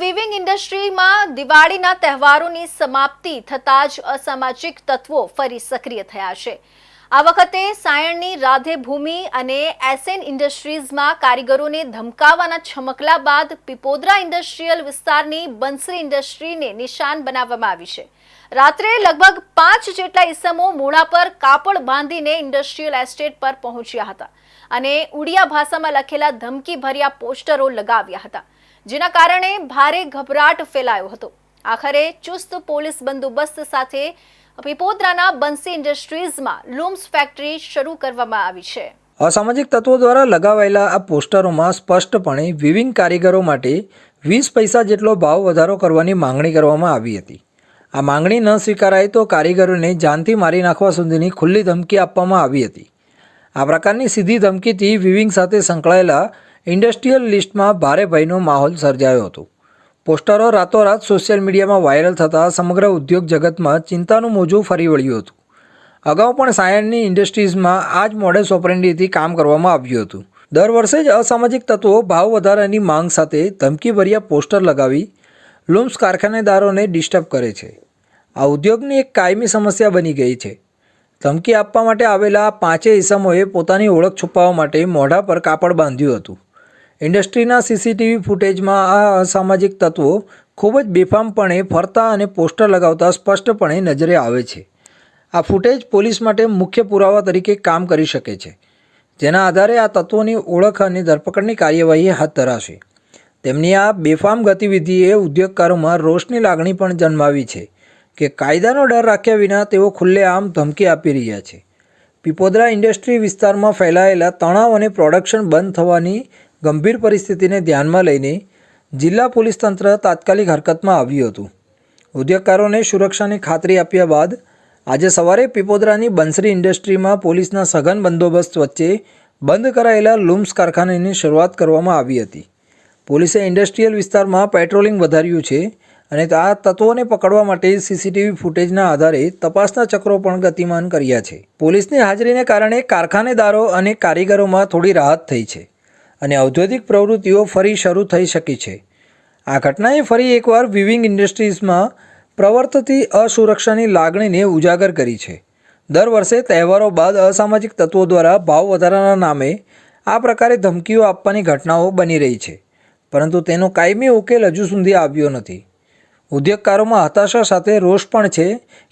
Weaving ઇન્ડસ્ટ્રીમાં દિવાળીના તહેવારોની સમાપ્તિ થતાં જ અસામાજિક તત્વો ફરી સક્રિય થયા છે. આ વખતે સાયણની રાધે ભૂમિ અને એસએન ઇન્ડસ્ટ્રીઝમાં કારીગરોને ધમકાવાના છમકલા બાદ પીપોદરા ઇન્ડસ્ટ્રીયલ વિસ્તારની બંસરી ઇન્ડસ્ટ્રીને નિશાન બનાવવામાં આવી છે. રાત્રે લગભગ પાંચ જેટલા ઇસમો મૂળા પર કાપડ બાંધીને ઇન્ડસ્ટ્રીયલ એસ્ટેટ પર પહોંચ્યા હતા અને ઉડિયા ભાષામાં લખેલા ધમકી ભર્યા પોસ્ટરો લગાવ્યા હતા. જેના કારણે ભારે ગભરાટ ફેલાયો હતો. આખરે ચુસ્ત પોલીસ બંદોબસ્ત સાથે પીપોદરાના બંસી ઇન્ડસ્ટ્રીઝમાં લૂમ્સ ફેક્ટરી શરૂ કરવામાં આવી છે. અસામાજિક તત્વો દ્વારા લગાવાયેલા આ પોસ્ટરોમાં સ્પષ્ટપણે વિવિંગ કારીગરો માટે વીસ પૈસા જેટલો ભાવ વધારો કરવાની માંગણી કરવામાં આવી હતી. આ માંગણી ન સ્વીકારાય તો કારીગરોને જાનથી મારી નાખવા સુધીની ખુલ્લી ધમકી આપવામાં આવી હતી. આ પ્રકારની સીધી ધમકીથી વિવિંગ સાથે સંકળાયેલા ઇન્ડસ્ટ્રીયલ લિસ્ટમાં ભારે ભયનો માહોલ સર્જાયો હતો. પોસ્ટરો રાતોરાત સોશિયલ મીડિયામાં વાયરલ થતાં સમગ્ર ઉદ્યોગ જગતમાં ચિંતાનું મોજું ફરી વળ્યું હતું. અગાઉ પણ સાયણની ઇન્ડસ્ટ્રીઝમાં આ જ મોડેલ ઓપરેન્ડીથી કામ કરવામાં આવ્યું હતું. દર વર્ષે જ અસામાજિક તત્વો ભાવ વધારાની માંગ સાથે ધમકીભર્યા પોસ્ટર લગાવી લૂમ્સ કારખાનેદારોને ડિસ્ટર્બ કરે છે. આ ઉદ્યોગની એક કાયમી સમસ્યા બની ગઈ છે. ધમકી આપવા માટે આવેલા પાંચેય ઇસમોએ પોતાની ઓળખ છુપાવવા માટે મોઢા પર કાપડ બાંધ્યું હતું. ઇન્ડસ્ટ્રીના સીસીટીવી ફૂટેજમાં આ અસામાજિક તત્વો ખૂબ જ બેફામપણે ફરતા અને પોસ્ટર લગાવતા સ્પષ્ટપણે નજરે આવે છે. આ ફૂટેજ પોલીસ માટે મુખ્ય પુરાવા તરીકે કામ કરી શકે છે. જેના આધારે આ તત્વોની ઓળખ અને ધરપકડની કાર્યવાહી હાથ ધરાશે. તેમની આ બેફામ ગતિવિધિએ ઉદ્યોગકારોમાં રોષની લાગણી પણ જન્માવી છે કે કાયદાનો ડર રાખ્યા વિના તેઓ ખુલ્લેઆમ ધમકી આપી રહ્યા છે. પીપોદરા ઇન્ડસ્ટ્રી વિસ્તારમાં ફેલાયેલા તણાવ અને પ્રોડક્શન બંધ થવાની ગંભીર પરિસ્થિતિને ધ્યાનમાં લઈને જિલ્લા પોલીસ તંત્ર તાત્કાલિક હરકતમાં આવ્યું હતું. ઉદ્યોગકારોને સુરક્ષાની ખાતરી આપ્યા બાદ આજે સવારે પીપોદરાની બંસરી ઇન્ડસ્ટ્રીમાં પોલીસના સઘન બંદોબસ્ત વચ્ચે બંધ કરાયેલા લૂમ્સ કારખાનાની શરૂઆત કરવામાં આવી હતી. પોલીસે ઇન્ડસ્ટ્રીયલ વિસ્તારમાં પેટ્રોલિંગ વધાર્યું છે અને આ તત્વોને પકડવા માટે સીસીટીવી ફૂટેજના આધારે તપાસના ચક્રો પણ ગતિમાન કર્યા છે. પોલીસની હાજરીને કારણે કારખાનેદારો અને કારીગરોમાં થોડી રાહત થઈ છે. અને ઔદ્યોગિક પ્રવૃત્તિઓ ફરી શરૂ થઈ શકી છે. આ ઘટનાએ ફરી એકવાર વિવિંગ ઇન્ડસ્ટ્રીઝમાં પ્રવર્તતી અસુરક્ષાની લાગણીને ઉજાગર કરી છે. દર વર્ષે તહેવારો બાદ અસામાજિક તત્વો દ્વારા ભાવ વધારાના નામે આ પ્રકારે ધમકીઓ આપવાની ઘટનાઓ બની રહી છે, પરંતુ તેનો કાયમી ઉકેલ હજુ સુધી આવ્યો નથી. ઉદ્યોગકારોમાં હતાશા સાથે રોષ પણ છે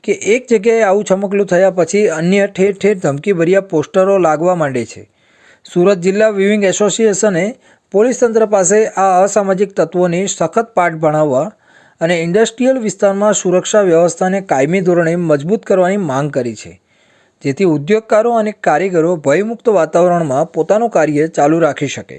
કે એક જગ્યાએ આવું ચમકલું થયા પછી અન્ય ઠેર ઠેર ધમકીભર્યા પોસ્ટરો લાગવા માંડે છે. સુરત જિલ્લા વિવિંગ એસોસિએશને પોલીસ તંત્ર પાસે આ અસામાજિક તત્વોને સખત પાઠ ભણાવવા અને ઇન્ડસ્ટ્રીયલ વિસ્તારમાં સુરક્ષા વ્યવસ્થાને કાયમી ધોરણે મજબૂત કરવાની માંગ કરી છે. જેથી ઉદ્યોગકારો અને કારીગરો ભયમુક્ત વાતાવરણમાં પોતાનું કાર્ય ચાલુ રાખી શકે.